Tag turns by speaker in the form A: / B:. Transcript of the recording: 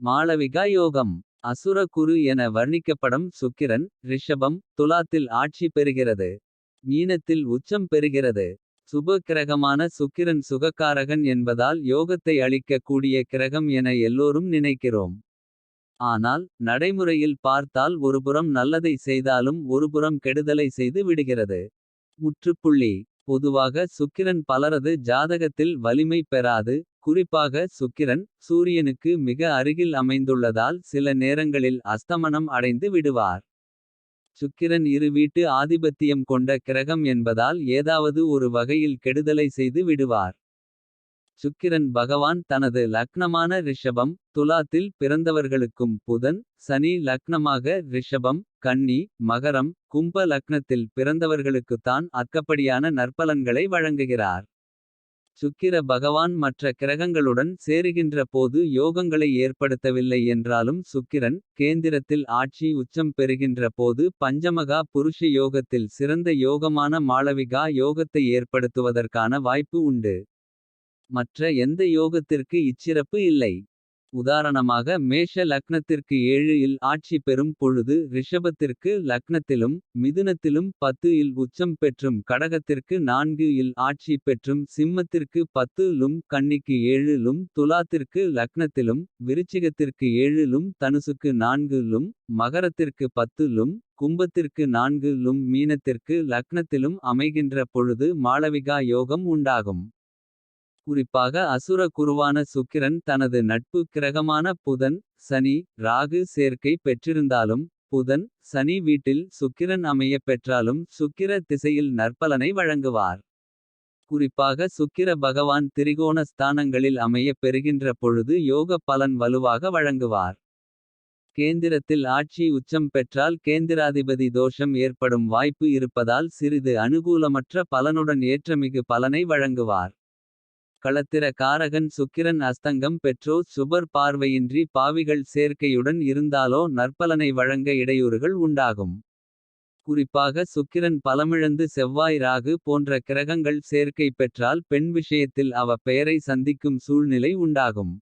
A: மாளவிகா யோகம் அசுர குரு என வர்ணிக்கப்படும் சுக்கிரன் ரிஷபம் துலாத்தில் ஆட்சி பெறுகிறது. மீனத்தில் உச்சம் பெறுகிறது. சுப கிரகமான சுக்கிரன் சுகக்காரகன் என்பதால் யோகத்தை அளிக்க கூடிய கிரகம் என எல்லோரும் நினைக்கிறோம். ஆனால் நடைமுறையில் பார்த்தால் ஒருபுறம் நல்லதை செய்தாலும் ஒருபுறம் கெடுதலை செய்து விடுகிறது. முற்றுப்புள்ளி பொதுவாக சுக்கிரன் பலரது ஜாதகத்தில் வலிமை பெறாது. குறிப்பாக சுக்கிரன் சூரியனுக்கு மிக அருகில் அமைந்துள்ளதால் சில நேரங்களில் அஸ்தமனம் அடைந்து விடுவார். சுக்கிரன் இரு வீட்டு ஆதிபத்தியம் கொண்ட கிரகம் என்பதால் ஏதாவது ஒரு வகையில் கெடுதலை செய்து விடுவார். சுக்கிரன் பகவான் தனது லக்னமான ரிஷபம். துலாத்தில் பிறந்தவர்களுக்கும் புதன் சனி லக்னமாக ரிஷபம். கன்னி மகரம் கும்ப லக்னத்தில் பிறந்தவர்களுக்குத்தான் அக்கப்படியான நற்பலன்களை வழங்குகிறார். சுக்கிர பகவான் மற்ற கிரகங்களுடன் சேருகின்ற போது யோகங்களை ஏற்படுத்தவில்லை என்றாலும் சுக்கிரன். கேந்திரத்தில் ஆட்சி உச்சம் பெறுகின்ற போது பஞ்சமகா புருஷ யோகத்தில் சிறந்த யோகமான மாளவிகா யோகத்தை ஏற்படுத்துவதற்கான வாய்ப்பு உண்டு. மற்ற எந்த யோகத்திற்கு இச்சிறப்பு இல்லை. உதாரணமாக மேஷ லக்னத்திற்கு ஏழு இல் ஆட்சி பெறும் பொழுது ரிஷபத்திற்கு லக்னத்திலும். மிதுனத்திலும் பத்து இல் உச்சம் பெற்றும் கடகத்திற்கு நான்கு இல் ஆட்சி பெற்றும். சிம்மத்திற்கு பத்து லும் கன்னிக்கு ஏழு லும் துலாத்திற்கு லக்னத்திலும். விருச்சிகத்திற்கு ஏழு லும் தனுசுக்கு நான்கு லும் மகரத்திற்கு பத்து லும். கும்பத்திற்கு நான்கு லும் மீனத்திற்கு லக்னத்திலும் அமைகின்ற பொழுது மாளவிகா யோகம் உண்டாகும். குறிப்பாக அசுர குருவான சுக்கிரன் தனது நட்பு கிரகமான புதன். சனி ராகு சேர்க்கை பெற்றிருந்தாலும். புதன் சனி வீட்டில் சுக்கிரன் அமையப் பெற்றாலும். சுக்கிர திசையில் நற்பலனை வழங்குவார். குறிப்பாக சுக்கிர பகவான் திரிகோண ஸ்தானங்களில் அமையப் பெறுகின்ற பொழுது யோக பலன் வலுவாக வழங்குவார். கேந்திரத்தில் ஆட்சி உச்சம் பெற்றால் கேந்திராதிபதி தோஷம் ஏற்படும் வாய்ப்பு இருப்பதால் சிறிது அனுகூலமற்ற பலனுடன் ஏற்றமிகு பலனை வழங்குவார். களத்திர காரகன் சுக்கிரன் அஸ்தங்கம் பெற்றோ சுபர் பார்வையின்றி பாவிகள் சேர்க்கையுடன் இருந்தாலோ நற்பலனை வழங்க இடையூறுகள் உண்டாகும். குறிப்பாக சுக்கிரன் பலமிழந்து செவ்வாய் ராகு போன்ற கிரகங்கள் சேர்க்கை பெற்றால் பெண் விஷயத்தில் அவ பெயரை சந்திக்கும் சூழ்நிலை உண்டாகும்.